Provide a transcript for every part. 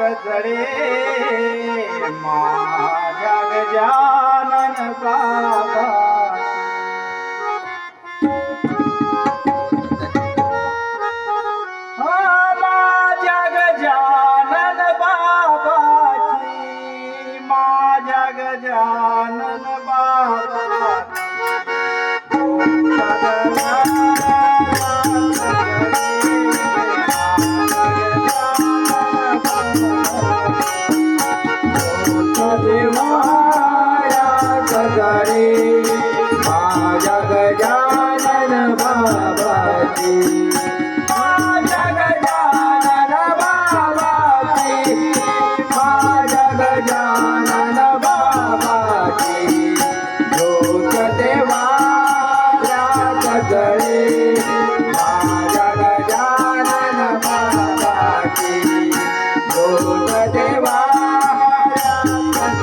जळे माझ्या गजानन बाबा.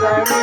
Thank you.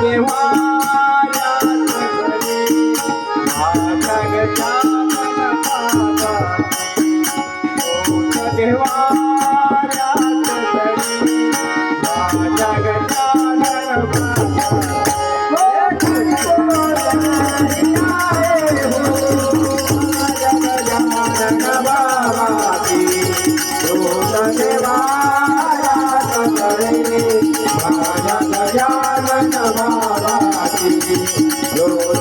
Keowa Lord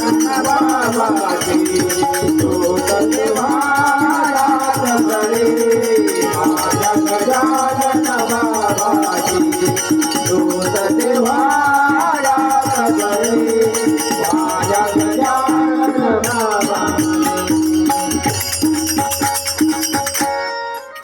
বাবা বাবা